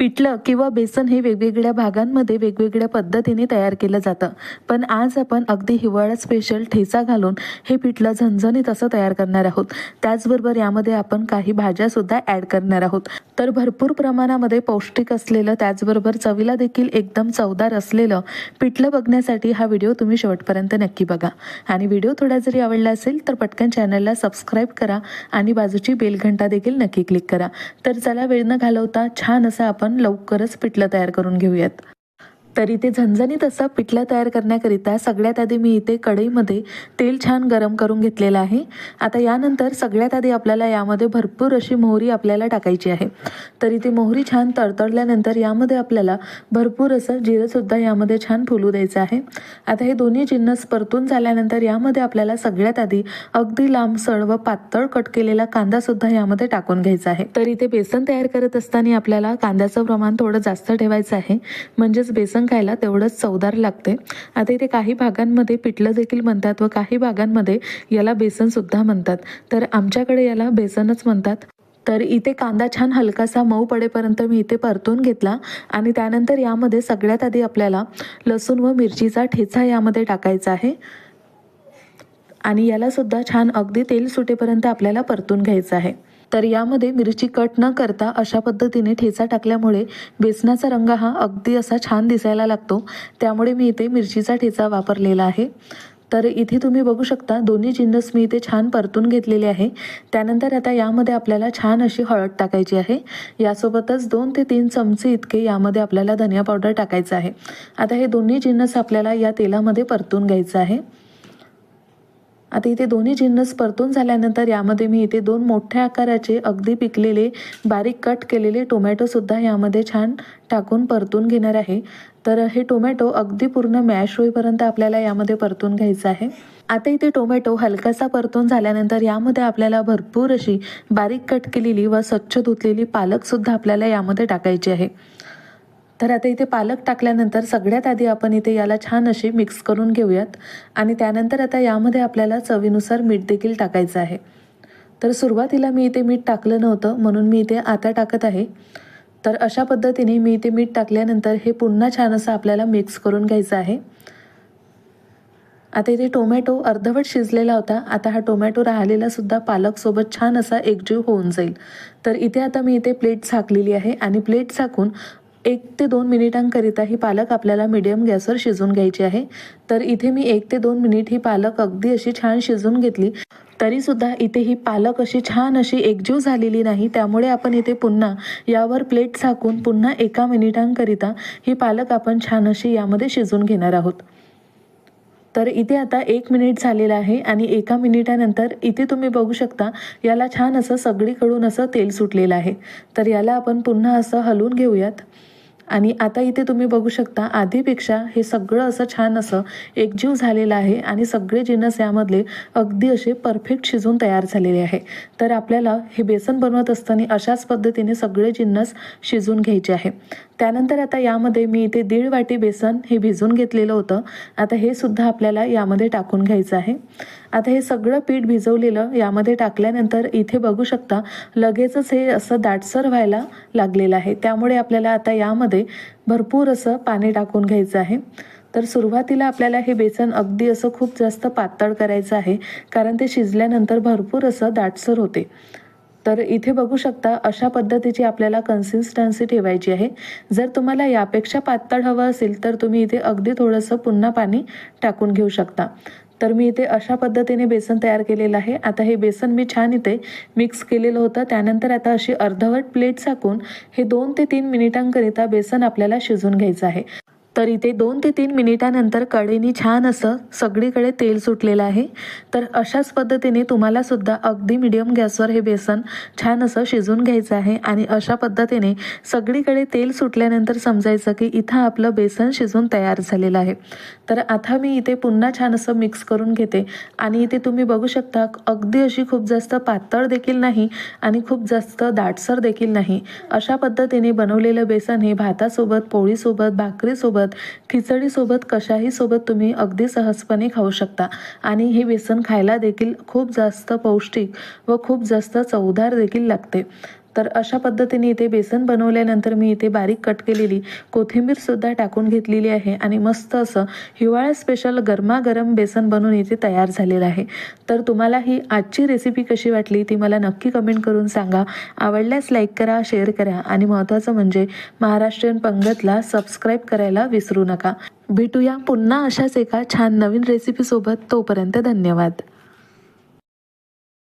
पिठलं किंवा बेसन हे वेगवेगळ्या भागांमध्ये वेगवेगळ्या पद्धतीने तयार केलं जातं. पण आज आपण अगदी हिवाळा स्पेशल ठेचा घालून हे पिठलं झणझणीत असं तयार करणार आहोत. त्याचबरोबर यामध्ये आपण काही भाज्यासुद्धा ॲड करणार आहोत. तर भरपूर प्रमाणामध्ये पौष्टिक असलेलं त्याचबरोबर चवीला देखील एकदम चवदार असलेलं पिठलं बघण्यासाठी हा व्हिडिओ तुम्ही शेवटपर्यंत नक्की बघा. आणि व्हिडिओ थोडा जरी आवडला असेल तर पटकन चॅनलला सबस्क्राईब करा आणि बाजूची बेल घंटा देखील नक्की क्लिक करा. तर चला वेळ न घालवता छान असं आपण लवकरच पिठलं तयार करून घेऊयात. तर इथे झणझणीत असा पिठलं तयार करण्याकरिता सगळ्यात आधी मी इथे कढईमध्ये तेल छान गरम करून घेतलेलं आहे. आता यानंतर सगळ्यात आधी आपल्याला यामध्ये भरपूर अशी मोहरी आपल्याला टाकायची आहे. तर इथे मोहरी छान तडतडल्यानंतर यामध्ये आपल्याला भरपूर असं जिरंसुद्धा यामध्ये छान फुलू द्यायचं आहे. आता हे दोन्ही जिन्नस परतून झाल्यानंतर यामध्ये आपल्याला सगळ्यात आधी अगदी लांबसळ व पातळ कट केलेला कांदासुद्धा यामध्ये टाकून घ्यायचा आहे. तर इथे बेसन तयार करत असताना आपल्याला कांद्याचं प्रमाण थोडं जास्त ठेवायचं आहे. म्हणजेच बेसन खायला तेवढंच चवदार लागते. आता इथे काही भागांमध्ये पिठलं देखील म्हणतात व काही भागांमध्ये याला बेसनसुद्धा म्हणतात. तर आमच्याकडे याला बेसनच म्हणतात. तर इथे कांदा छान हलकासा मऊ पडेपर्यंत मी इथे परतून घेतला आणि त्यानंतर यामध्ये सगळ्यात आधी आपल्याला लसूण व मिरचीचा ठेचा यामध्ये टाकायचा आहे. आणि यालासुद्धा छान अगदी तेल सुटेपर्यंत आपल्याला परतून घ्यायचं आहे. तर यामध्ये मिरची कट न करता अशा पद्धतीने ठेचा टाकल्यामुळे बेसनाचा रंग हा अगदी असा छान दिसायला लागतो. त्यामुळे मी इथे मिरचीचा ठेचा वापरलेला आहे. तर इथे तुम्ही बघू शकता दोन्ही जिन्नस मी इथे छान परतून घेतलेले आहे. त्यानंतर आता यामध्ये आपल्याला छान अशी हळद टाकायची आहे. यासोबतच दोन ते तीन चमचे इतके यामध्ये आपल्याला धनिया पावडर टाकायचं आहे. आता हे दोन्ही जिन्नस आपल्याला या तेलामध्ये परतून घ्यायचं आहे. आता इथे दोन्ही जिन्नस परतून झाल्यानंतर यामध्ये मी इथे दोन मोठ्या आकाराचे अगदी पिकलेले बारीक कट केलेले टोमॅटोसुद्धा यामध्ये छान टाकून परतून घेणार आहे. तर हे टोमॅटो अगदी पूर्ण मॅश होईपर्यंत आपल्याला यामध्ये परतून घ्यायचं आहे. आता इथे टोमॅटो हलकासा परतून झाल्यानंतर यामध्ये आपल्याला भरपूर अशी बारीक कट केलेली व स्वच्छ धुतलेली पालकसुद्धा आपल्याला यामध्ये टाकायची आहे. तर आता इथे पालक टाकल्यानंतर सगळ्यात आधी आपण इथे याला छान अशी मिक्स करून घेऊयात. आणि त्यानंतर आता यामध्ये आपल्याला चवीनुसार मीठ देखील टाकायचं आहे. तर सुरुवातीला मी इथे मीठ टाकलं नव्हतं म्हणून मी इथे आता टाकत आहे. तर अशा पद्धतीने मी इथे मीठ टाकल्यानंतर हे पुन्हा छान असं आपल्याला मिक्स करून घ्यायचं आहे. आता इथे टोमॅटो अर्धवट शिजलेला होता. आता हा टोमॅटो राहिलेला सुद्धा पालकसोबत छान असा एकजीव होऊन जाईल. तर इथे आता मी इथे प्लेट झाकलेली आहे. आणि प्लेट झाकून एक ते दोन मिनिटांकरिता ही पालक आपल्याला मिडियम गॅसवर शिजवून घ्यायची आहे. तर इथे मी एक ते दोन मिनिट ही पालक अगदी अशी छान शिजवून घेतली. तरीसुद्धा इथे ही पालक अशी छान अशी एकजीव झालेली नाही. त्यामुळे आपण इथे पुन्हा यावर प्लेट झाकून पुन्हा एका मिनिटांकरिता ही पालक आपण छान अशी यामध्ये शिजून घेणार आहोत. तर इथे आता एक मिनिट झालेलं आहे आणि एका मिनिटानंतर इथे तुम्ही बघू शकता याला छान असं सगळीकडून असं तेल सुटलेलं आहे. तर याला आपण पुन्हा असं हलवून घेऊयात. आणि आता इथे तुम्ही बघू शकता आधीपेक्षा हे सगळं असं छान असं एकजीव झालेलं आहे आणि सगळे जिन्नस यामधले अगदी असे परफेक्ट शिजून तयार झालेले आहे. तर आपल्याला हे बेसन बनवत असताना अशाच पद्धतीने सगळे जिन्नस शिजून घ्यायचे आहे. त्यानंतर आता यामध्ये मी इथे दीड वाटी बेसन हे भिजून घेतलेलं होतं. आता हे सुद्धा आपल्याला यामध्ये टाकून घ्यायचं आहे. आता हे सगळं पीठ भिजवलेलं यामध्ये टाकल्यानंतर इथे बघू शकता लगेचच हे असं दाटसर व्हायला लागलेलं आहे. त्यामुळे आपल्याला आता यामध्ये भरपूर असं पाणी टाकून घ्यायचं आहे. तर सुरुवातीला आपल्याला हे बेसन अगदी असं खूप जास्त पातळ करायचं आहे कारण ते शिजल्यानंतर भरपूर असं दाटसर होते. तर इथे बघू शकता अशा पद्धतीची आपल्याला कन्सिस्टन्सी ठेवायची आहे. जर तुम्हाला यापेक्षा पातळ हवं असेल तर तुम्ही इथे अगदी थोडंसं पुन्हा पाणी टाकून घेऊ शकता. तर मी इथे अशा पद्धतीने बेसन तयार केलेलं आहे. आता हे बेसन मी छान इथे मिक्स केलेलं होतं. त्यानंतर आता अशी अर्धवट प्लेट चाकून हे दोन ते तीन मिनिटांकरिता बेसन आपल्याला शिजून घ्यायचं आहे. तर इथे दोन ते तीन मिनिटानंतर कडेनी छान असं सगळीकडे तेल सुटलेलं आहे. तर अशाच पद्धतीने तुम्हाला सुद्धा अगदी मिडियम गॅसवर हे बेसन छान असं शिजून घ्यायचं आहे आणि अशा पद्धतीने सगळीकडे तेल सुटल्यानंतर समजायचं की इथं आपलं बेसन शिजून तयार झालेलं आहे. तर आता मी इथे पुन्हा छान असं मिक्स करून घेते आणि इथे तुम्ही बघू शकता अगदी अशी खूप जास्त पातळ देखील नाही आणि खूप जास्त दाटसर देखील नाही. अशा पद्धतीने बनवलेलं बेसन हे भातासोबत पोळीसोबत भाकरीसोबत खिचडीसोबत कशाही सोबत तुम्ही अगदी सहजपणे खाऊ शकता. आणि हे बेसन खायला देखील खूप जास्त पौष्टिक व खूप जास्त चवदार देखील लागते. तर अशा पद्धतीने इथे बेसन बनवल्यानंतर मी इथे बारीक कट केलेली कोथिंबीरसुद्धा टाकून घेतलेली आहे आणि मस्त असं हिवाळा स्पेशल गरमागरम बेसन बनवून इथे तयार झालेलं आहे. तर तुम्हाला ही आजची रेसिपी कशी वाटली ती मला नक्की कमेंट करून सांगा. आवडल्यास लाईक करा शेअर करा आणि महत्त्वाचं म्हणजे महाराष्ट्रीयन पंगतला सबस्क्राईब करायला विसरू नका. भेटूया पुन्हा अशाच एका छान नवीन रेसिपीसोबत तोपर्यंत धन्यवाद.